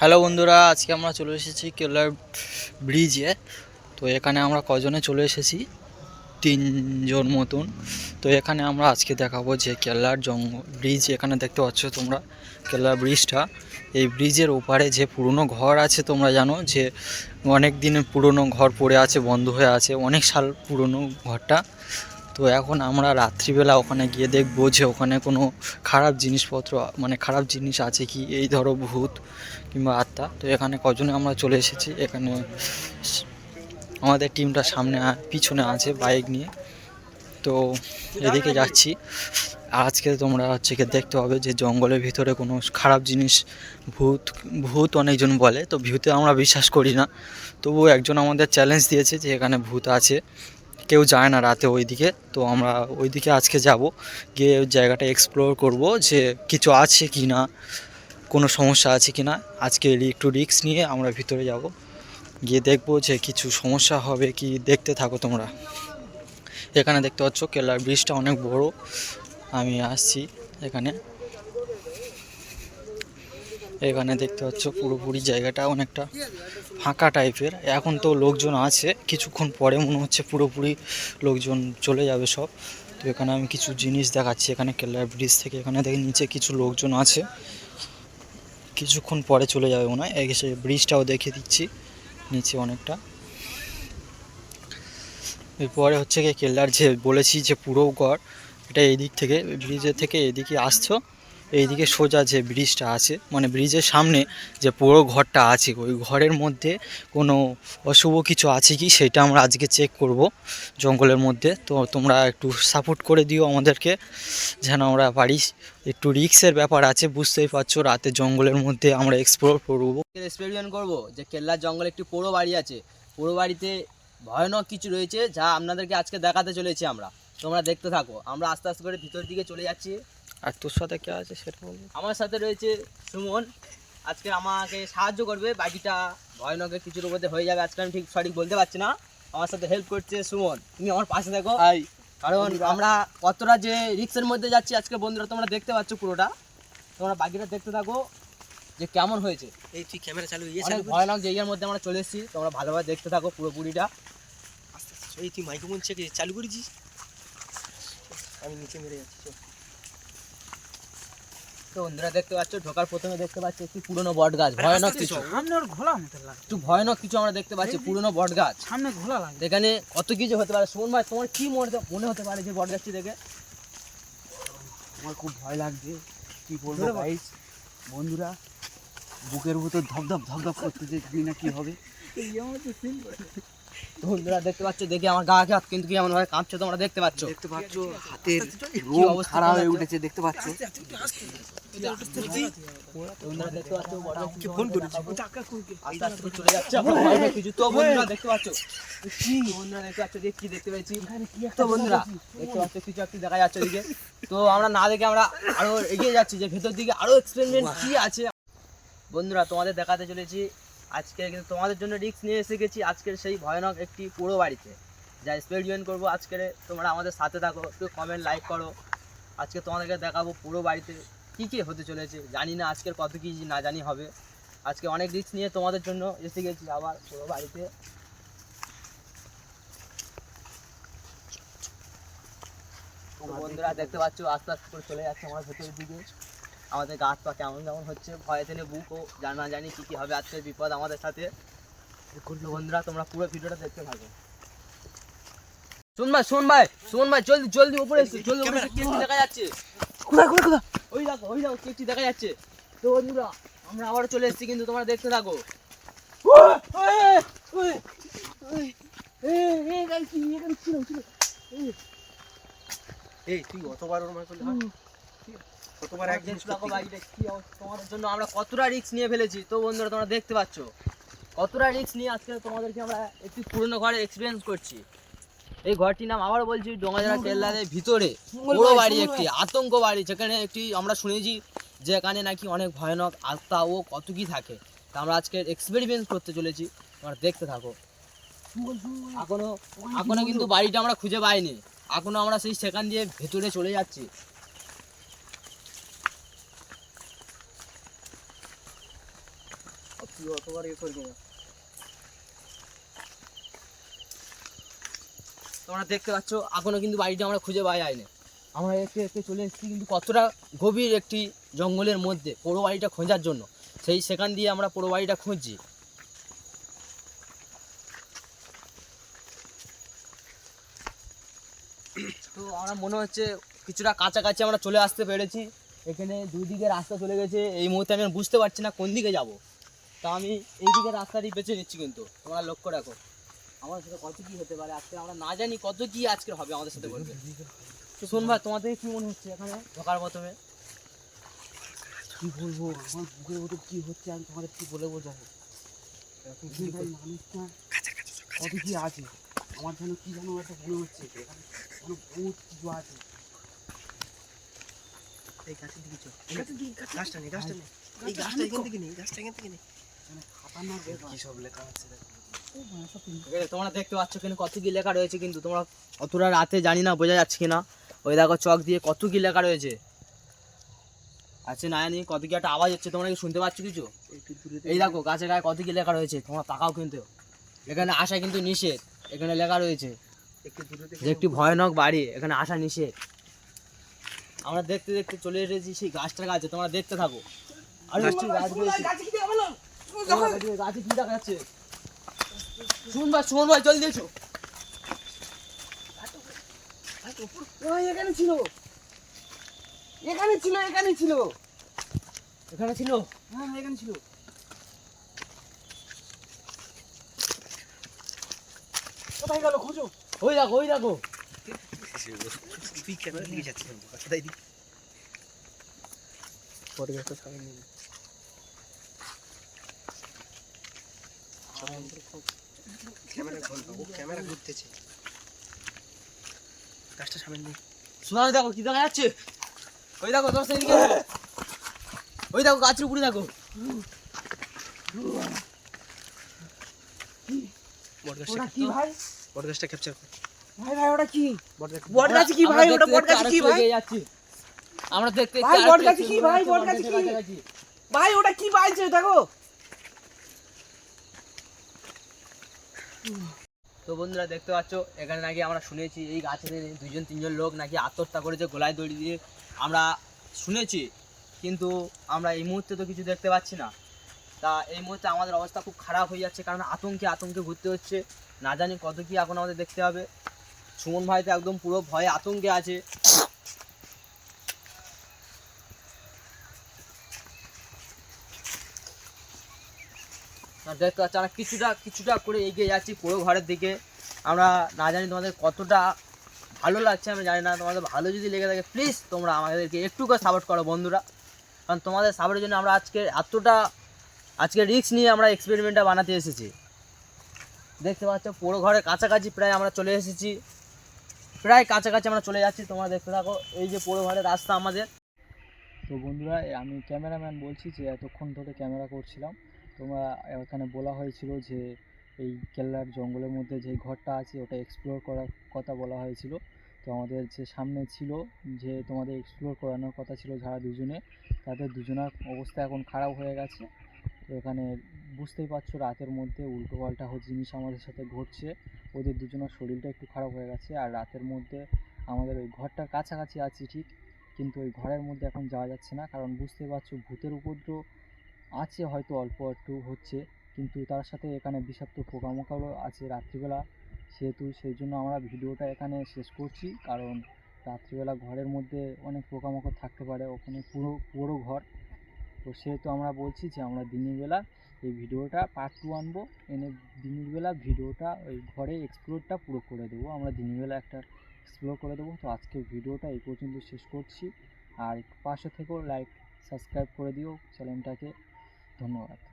Hello বন্ধুরা, আজকে আমরা চলে এসেছি কেলার ব্রিজে। তো এখানে আমরা কজনে চলে এসেছি? তিনজন মতন। তো এখানে আমরা আজকে দেখাবো যে কেলার জঙ্গ ব্রিজ এখানে দেখতে পাচ্ছ তোমরা, কেলার ব্রিজটা। এই ব্রিজের ওপারে যে পুরনো ঘর আছে তোমরা জানো, যে অনেক দিনের পুরনো ঘর পড়ে আছে, বন্ধ হয়ে আছে, অনেক সাল পুরনো ঘরটা। তো এখন আমরা রাত্রিবেলা ওখানে গিয়ে দেখব যে ওখানে কোনো খারাপ জিনিসপত্র মানে খারাপ জিনিস আছে কি? এই ধরো ভূত কিংবা আত্মা। তো এখানে কজনে আমরা চলে এসেছি। এখানে আমাদের টিমটা সামনে পিছনে আছে বাইক নিয়ে। তো এদিকে যাচ্ছি। আজকে তোমরা হচ্ছে কি দেখতে হবে যে জঙ্গলের ভিতরে কোনো খারাপ জিনিস, ভূত ভূত অনেকজন বলে। তো ভূতে আমরা বিশ্বাস করি না। তবুও একজন আমাদের চ্যালেঞ্জ দিয়েছে যে এখানে ভূত আছে। কেউ যায় না রাতে ওইদিকে, তো আমরা ওইদিকে আজকে যাব। গিয়ে জায়গাটা এক্সপ্লোর করব যে কিছু আছে কি না কোনো সমস্যা আছে কি না আজকে একটু রিস্ক নিয়ে আমরা ভিতরে যাব। গিয়ে দেখব যে কিছু সমস্যা হবে কি, দেখতে থাকো তোমরা। এখানে দেখতে পাচ্ছ কেলার ব্রিজটা অনেক বড়। আমি আসছি এখানে। এখানে দেখতে পাচ্ছ পুরোপুরি জায়গাটা অনেকটা ফাঁকা টাইপের। এখন তো লোকজন আছে, কিছুক্ষণ পরে মনে হচ্ছে পুরোপুরি লোকজন চলে যাবে সব। তো এখানে আমি কিছু জিনিস দেখাচ্ছি, এখানে কেল্লার ব্রিজ থেকে এখানে দেখে নিচে কিছু লোকজন আছে। কিছুক্ষণ পরে চলে যাবে মনে হয়। এসে ব্রিজটাও দেখে দিচ্ছি, নিচে অনেকটা। এরপরে হচ্ছে কি কেল্লার যে বলেছি যে পুরো ঘর এটা এই দিক থেকে, ব্রিজের থেকে এদিকে আসছো। এইদিকে সোজা যে ব্রিজটা আছে মানে ব্রিজের সামনে যে পুরো ঘরটা আছে, ওই ঘরের মধ্যে কোনো অশুভ কিছু আছে কি সেটা আমরা আজকে চেক করব জঙ্গলের মধ্যে। তো তোমরা একটু সাপোর্ট করে দিও আমাদেরকে, যেন আমরা পারি। একটু রিক্সের ব্যাপার আছে, বুঝতেই পারছ, রাতে জঙ্গলের মধ্যে আমরা এক্সপ্লোর করব। এক্সপেরিমেন্ট করব যে কেল্লার জঙ্গলে একটি পোড়ো বাড়ি আছে। পোড়ো বাড়িতে ভয়ানক কিছু রয়েছে, যা আপনাদেরকে আজকে দেখাতে চলেছি আমরা। তোমরা দেখতে থাকো। আমরা আস্তে আস্তে করে ভিতর দিকে চলে যাচ্ছি। আর তোর সাথে কে আছে সেটা বলব আমার সাথে রয়েছে সুমন। আজকে আমাকে সাহায্য করবে। বাকিটা ভয়ানকের কিছুর মধ্যে হয়ে যাবে। আজকে আমি ঠিক সঠিক বলতে পারছি না। আমার সাথে হেল্প করছে সুমন। তুমি আমার পাশে দেখো। কারণ আমরা কতটা যে রিক্সের মধ্যে যাচ্ছি আজকে বন্ধুরা তোমরা দেখতে পাচ্ছ পুরোটা। তোমরা বাকিটা দেখতে থাকো যে কেমন হয়েছে। এই তুই ক্যামেরা চালু অনেক চালু ভয়ানক জায়গার মধ্যে আমরা চলে এসেছি। তোমরা ভালোভাবে দেখতে থাকো পুরোপুরিটা আস্তে আস্তে এই তুই মাইক্রোফোন চালু করেছিস? আমি নিচে মেরে যাচ্ছি চল। তো বন্ধুরা দেখতে পাচ্ছ ঢোকার প্রথমে দেখতে পাচ্ছি একটি পুরনো বট গাছ ভয়ানক কিছু। সামনে ওর ঘোলা মতো লাগে একটু ভয়ানক কিছু আমরা দেখতে পাচ্ছি পুরনো বট গাছ। সামনে ঘোলা লাগে এখানে কত কিছু হতে পারে? সুমন ভাই তোমার কি মনে মনে হতে পারে যে বট গাছটি দেখে? আমার খুব ভয় লাগছে। কি বলব গাইস বন্ধুরা বুকের ভিতর ধপধপ ধপধপ করতেছে কি না কি হবে? বন্ধুরা দেখতে পাচ্ছ দেখে আমার গা হাত কিন্তু কেমন ভাবে কাঁপছে তোমরা দেখতে পাচ্ছ? দেখতে পাচ্ছ হাতের রোগ খারাপ হয়ে উঠেছে দেখতে পাচ্ছ? তো দেখতে পাচ্ছ বন্ধুরা দেখতে পাচ্ছ পাচ্ছ যে দেখতে পেয়েছি তো বন্ধুরা পাচ্ছ কিছু একটি দেখা যাচ্ছে ওদিকে তো আমরা না দেখে আমরা আরও এগিয়ে যাচ্ছি যে ভেতর দিকে আরও এক্সপেরিমেন্ট কি আছে বন্ধুরা তোমাদের দেখাতে চলেছি। আজকে কিন্তু তোমাদের জন্য রিস্ক নিয়ে এসে গেছি। আজকের সেই ভয়ানক একটি পুরো বাড়িতে। যা এক্সপেরিমেন্ট করব আজকে তোমরা আমাদের সাথে থাকো, একটু কমেন্ট লাইক করো। আজকে তোমাদেরকে দেখাবো পুরো বাড়িতে কী কী হতে চলেছে জানি না, আজকের কত কী না জানি হবে। আজকে অনেক রিস্ক নিয়ে তোমাদের জন্য এসে গেছি আবার পুরো বাড়িতে। বন্ধুরা, দেখতে পাচ্ছ, আস্তে আস্তে করে চলে যাচ্ছে আমার ভেতরের দিকে। আমাদের গাছ পা কেমন কেমন হচ্ছে, ভয়ে তেনে বুক ও জানা জানি কি কি হবে আজকের বিপদ আমাদের সাথে। বন্ধুরা, তোমরা পুরো ভিডিওটা দেখতে থাকো। শুন ভাই শুন ভাই শুন ভাই, জলদি জলদি উপরে এসো, জলদি উপরে দেখা যাচ্ছে? কোথায় কোথায় কোথায়? ওই দেখো যাচ্ছে। তো বন্ধুরা আমরা আবার চলে এসেছি কিন্তু তোমরা দেখতে থাকো। এই তুই অতবার ওর কতবার এক জিনিস তোমাদের জন্য আমরা কতটা রিস্ক নিয়ে ফেলেছি তো বন্ধুরা তোমরা দেখতে পাচ্ছ। কতটা রিস্ক নিয়ে আজকে তোমাদেরকে আমরা একটি পুরনো ঘরে এক্সপিরিয়েন্স করছি। এই ঘরটির নাম আবার বলছি ডোঙাজড়া কেল্লাদের ভিতরে। পুরো বাড়ি একটি আতঙ্ক বাড়ি যেখানে একটি আমরা শুনেছি যে এখানে নাকি অনেক ভয়ানক আত্মা ও কত কি থাকে। তা আমরা আজকে এক্সপেরিমেন্ট করতে চলেছি তোমরা দেখতে থাকো। এখনও এখনও কিন্তু বাড়িটা আমরা খুঁজে পাইনি। এখনও আমরা সেই সেখান দিয়ে ভেতরে চলে যাচ্ছি। তুই অতবার ইয়ে করবি না তোমরা দেখতে পাচ্ছ এখনও কিন্তু বাড়িটা আমরা খুঁজে পাওয়া যায়নি আমরা একটু একটু চলে এসেছি কিন্তু কতটা গভীর একটি জঙ্গলের মধ্যে পোড়ো বাড়িটা খোঁজার জন্য। সেই সেখান দিয়ে আমরা পোড়ো বাড়িটা খুঁজছি। তো আমরা মনে হচ্ছে কিছুটা কাছাকাছি আমরা চলে আসতে পেরেছি। এখানে দুই দিকে রাস্তা চলে গেছে। এই মুহূর্তে আমি বুঝতে পারছি না কোন দিকে যাব। তা আমি এই দিকে রাস্তাটি বেছে নিচ্ছি কিন্তু। তোমরা লক্ষ্য রাখো। আমার সাথে কত কি হতে পারে? আজকে আমরা না জানি কত কি আজকে হবে আমাদের সাথে বলবে। তো শোন ভাই তোমাদের কি মনে হচ্ছে এখানে? ঢোকার প্রথমে? কি বলব? আমার বুকের মতো কি হচ্ছে আমি তোমাদের কি বলে বোঝাবো? মানুষটা? কত কি আছে? আমার যেন কি যেন একটা মনে হচ্ছে। এখানে বহুত কিছু আছে। এই গাছের দিকে চল। গাছটা নেই গাছটা নেই এই গাছটা এখান থেকে নেই গাছটা এখান থেকে নেই মানে কি সব লেখা আছে দেখো। তোমরা দেখতে পাচ্ছ কিন্তু কত কি লেখা রয়েছে কিন্তু তোমরা অতটা রাতে জানি না বোঝা যাচ্ছে কিনা। ওই দেখো চক দিয়ে কত কি লেখা রয়েছে। আচ্ছা না জানি কত কি একটা আওয়াজ হচ্ছে তোমরা কি শুনতে পাচ্ছ কিছু? এই দেখো গাছের গায়ে কত কি লেখা রয়েছে তোমরা তাকাও কিন্তু। এখানে আসা কিন্তু নিষেধ এখানে লেখা রয়েছে যে একটি ভয়ানক বাড়ি এখানে আসা নিষেধ। আমরা দেখতে দেখতে চলে এসেছি সেই গাছটার কাছে তোমরা দেখতে থাকো। আরে গাছ রয়েছে। গাছে কি দেখা যাচ্ছে শুন ভাই শুন ভাই জলদি এসো। এখানে ছিল। এখানে ছিল এখানে ছিল। এখানে ছিল? হ্যাঁ এখানে ছিল। কোথায় গেল খোঁজো? ওই দেখো ওই দেখো। তুই ক্যামেরা দিকে যাচ্ছিস কোথায় দিকে বড় গাছটা সামনে নিয়ে ক্যামেরা ঘুরবে ও ক্যামেরা ঘুরতেছে। গাছটা সামনে নিয়ে শোনা দেখো কি দেখা যাচ্ছে? ওই দেখো তোর সেদিকে ওই দেখো গাছের উপরে দেখো। বড় ওটা কি ভাই? ক্যাপচার কর। ভাই ভাই ওটা কি? ভাই? ওটা কি ভাই? আমরা দেখতে ভাই, কি ভাই, কি? ভাই ওটা কি পাইছে দেখো? তো বন্ধুরা দেখতে পাচ্ছ, এখানে নাকি আমরা শুনেছি এই গাছের দুজন তিনজন লোক নাকি আত্মহত্যা করেছে, গোলায় দড়ি দিয়ে আমরা শুনেছি, কিন্তু আমরা এই মুহূর্তে তো কিছু দেখতে পাচ্ছি না। তা এই মুহূর্তে আমাদের অবস্থা খুব খারাপ হয়ে যাচ্ছে, কারণ আতঙ্কে আতঙ্কে ঘুরতে হচ্ছে। না জানি কত কি এখন আমাদের দেখতে হবে। সুমন ভাই তো একদম পুরো ভয়ে আতঙ্কে আছে। দেখতে পাচ্ছি আমরা কিছুটা কিছুটা করে এগিয়ে যাচ্ছি পুরো ঘরের দিকে। আমরা না জানি তোমাদের কতটা ভালো লাগছে, আমি জানি না, তোমাদের ভালো যদি লেগে থাকে প্লিজ তোমরা আমাদেরকে একটু করে সাপোর্ট করো বন্ধুরা। কারণ তোমাদের সাপোর্টের জন্য আমরা আজকে এতটা, আজকে রিস্ক নিয়ে আমরা এক্সপেরিমেন্টটা বানাতে এসেছি। দেখতে পাচ্ছ, পুরো ঘরের কাছাকাছি প্রায় আমরা চলে এসেছি। প্রায় কাছাকাছি আমরা চলে যাচ্ছি, তোমরা দেখতে থাকো, এই যে পুরো ঘরের রাস্তা আমাদের। তো বন্ধুরা, আমি ক্যামেরাম্যান বলছি যে এতক্ষণ ধরে ক্যামেরা করছিলাম। তোমরা এখানে বলা হয়েছিল যে এই কেল্লার জঙ্গলের মধ্যে যে ঘরটা আছে, ওটা এক্সপ্লোর করার কথা বলা হয়েছিল। তো আমাদের যে সামনে ছিল যে তোমাদের এক্সপ্লোর করানোর কথা ছিল যারা দুজনে, তাদের দুজনার অবস্থা এখন খারাপ হয়ে গেছে। তো এখানে বুঝতেই পারছ রাতের মধ্যে উল্টো পাল্টা জিনিস আমাদের সাথে ঘটছে। ওদের দুজনের শরীরটা একটু খারাপ হয়ে গেছে। আর রাতের মধ্যে আমাদের ওই ঘরটার কাছাকাছি আছি ঠিক, কিন্তু ওই ঘরের মধ্যে এখন যাওয়া যাচ্ছে না। কারণ বুঝতে পারছ ভূতের উপদ্রব আছে হয়তো অল্প একটু হচ্ছে, কিন্তু তার সাথে এখানে বিষাক্ত পোকামাকড়ও আছে রাত্রিবেলা। সেহেতু সেই জন্য আমরা ভিডিওটা এখানে শেষ করছি, কারণ রাত্রিবেলা ঘরের মধ্যে অনেক পোকামাকড় থাকতে পারে, ওখানে পুরো পুরো ঘর। তো সেহেতু আমরা বলছি যে আমরা দিনের বেলা এই ভিডিওটা পার্ট টু আনব, এনে দিনের বেলা ভিডিওটা ওই ঘরে এক্সপ্লোরটা পুরো করে দেবো। আমরা দিনের বেলা একটা এক্সপ্লোর করে দেবো। তো আজকের ভিডিওটা এই পর্যন্ত শেষ করছি। আর পাশে থেকেও লাইক সাবস্ক্রাইব করে দিও চ্যানেলটাকে। ধন্যবাদ।